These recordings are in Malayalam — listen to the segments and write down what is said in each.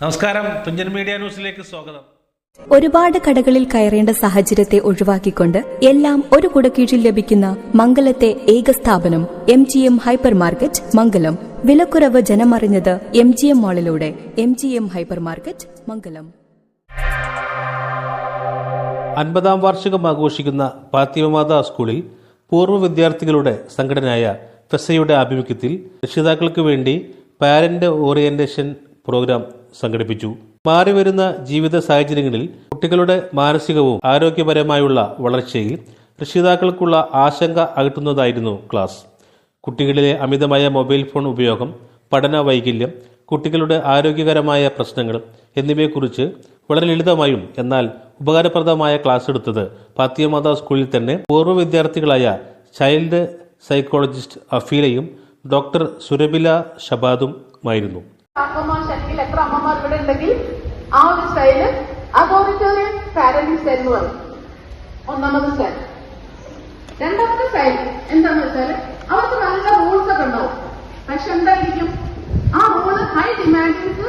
നമസ്കാരം. തുഞ്ചൻ മീഡിയ ന്യൂസിലേക്ക് സ്വാഗതം. ഒരുപാട് കടകളിൽ കയറേണ്ട സാഹചര്യത്തെ ഒഴിവാക്കിക്കൊണ്ട് എല്ലാം ഒരു കുടക്കീഴിൽ ലഭിക്കുന്ന മംഗലത്തെ ഏക സ്ഥാപനം M G M hypermarket Mangalam. വിലക്കുറവ് ജനമറിഞ്ഞത് M G M മാളിലൂടെ M G M hypermarket Mangalam. അൻപതാം വാർഷികം ആഘോഷിക്കുന്ന പാത്തിമമാത സ്കൂളിൽ പൂർവ വിദ്യാർത്ഥികളുടെ സംഘടനയായ ഫെസയുടെ ആഭിമുഖ്യത്തിൽ രക്ഷിതാക്കൾക്ക് വേണ്ടി പാരന്റ് ഓറിയന്റേഷൻ പ്രോഗ്രാം സംഘടിപ്പിച്ചു. മാറിവരുന്ന ജീവിത സാഹചര്യങ്ങളിൽ കുട്ടികളുടെ മാനസികവും ആരോഗ്യപരമായുള്ള വളർച്ചയിൽ രക്ഷിതാക്കൾക്കുള്ള ആശങ്ക അകറ്റുന്നതായിരുന്നു ക്ലാസ്. കുട്ടികളിലെ അമിതമായ മൊബൈൽ ഫോൺ ഉപയോഗം പഠന വൈകല്യം കുട്ടികളുടെ ആരോഗ്യകരമായ പ്രശ്നങ്ങൾ എന്നിവയെക്കുറിച്ച് വളരെ ലളിതമായും എന്നാൽ ഉപകാരപ്രദമായ ക്ലാസ് എടുത്തത് പാത്തിയമാത സ്കൂളിൽ തന്നെ പൂർവ വിദ്യാർത്ഥികളായ ചൈൽഡ് സൈക്കോളജിസ്റ്റ് അഫീലയും ഡോക്ടർ സുരബില ഷബാദുമായിരുന്നു അമ്മമാർ അല്ലെങ്കിൽ എത്ര അമ്മമാർ ഇവിടെ ഉണ്ടെങ്കിൽ ആ ഒരു സ്റ്റൈൽ അതോറിറ്റോറിയൽ പാരന്റിംഗ് സ്റ്റൈൽ എന്ന് പറയും. ഒന്നാമത് സ്റ്റൈൽ രണ്ടാമത്തെ സ്റ്റൈൽ എന്താന്ന് വെച്ചാൽ അവർക്ക് നല്ല റൂൾസ് ഒക്കെ ഉണ്ടാവും. പക്ഷെ എന്തായിരിക്കും? ആ റൂൾ ഹൈ ഡിമാൻഡിങ്സ്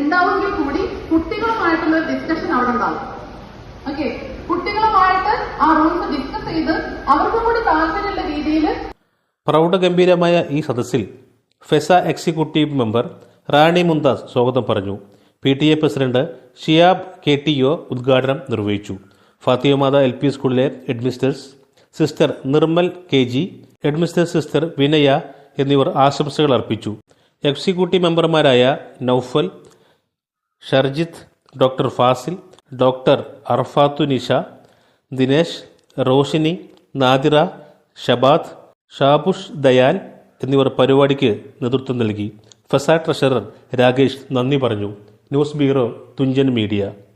ഉണ്ടാവുമെങ്കിൽ കൂടി കുട്ടികളുമായിട്ടുള്ള ഡിസ്കഷൻ അവിടെ ഉണ്ടാവും. ഓക്കെ കുട്ടികളുമായിട്ട് ആ റൂൾസ് ഡിസ്കസ് ചെയ്ത് അവർക്കും കൂടി താല്പര്യമുള്ള രീതിയിൽ പ്രൗഢഗംഭീരമായ ഈ സദസ്സിൽ ഫെസ എക്സിക്യൂട്ടീവ് മെമ്പർ റാണി മുന്താസ് സ്വാഗതം പറഞ്ഞു. P T A president Shiyab K T O ഉദ്ഘാടനം നിർവഹിച്ചു. ഫാത്തിയമാത എൽ പി സ്കൂളിലെ headmistress sister Nirmal K G headmistress sister Vinaya എന്നിവർ ആശംസകൾ അർപ്പിച്ചു. എക്സിക്യൂട്ടീവ് മെമ്പർമാരായ നൌഫൽ ഷർജിത്ത് ഡോക്ടർ ഫാസിൽ ഡോക്ടർ അർഫാത്തു നിഷ ദിനേശ് റോഷിനി നാദിറ ഷബാദ് ഷാബുഷ് ദയാൽ എന്നിവർ പരിപാടിക്ക് നേതൃത്വം നൽകി. ഫെസ ട്രഷറർ രാകേഷ് നന്ദി പറഞ്ഞു. News bureau Thunchan media.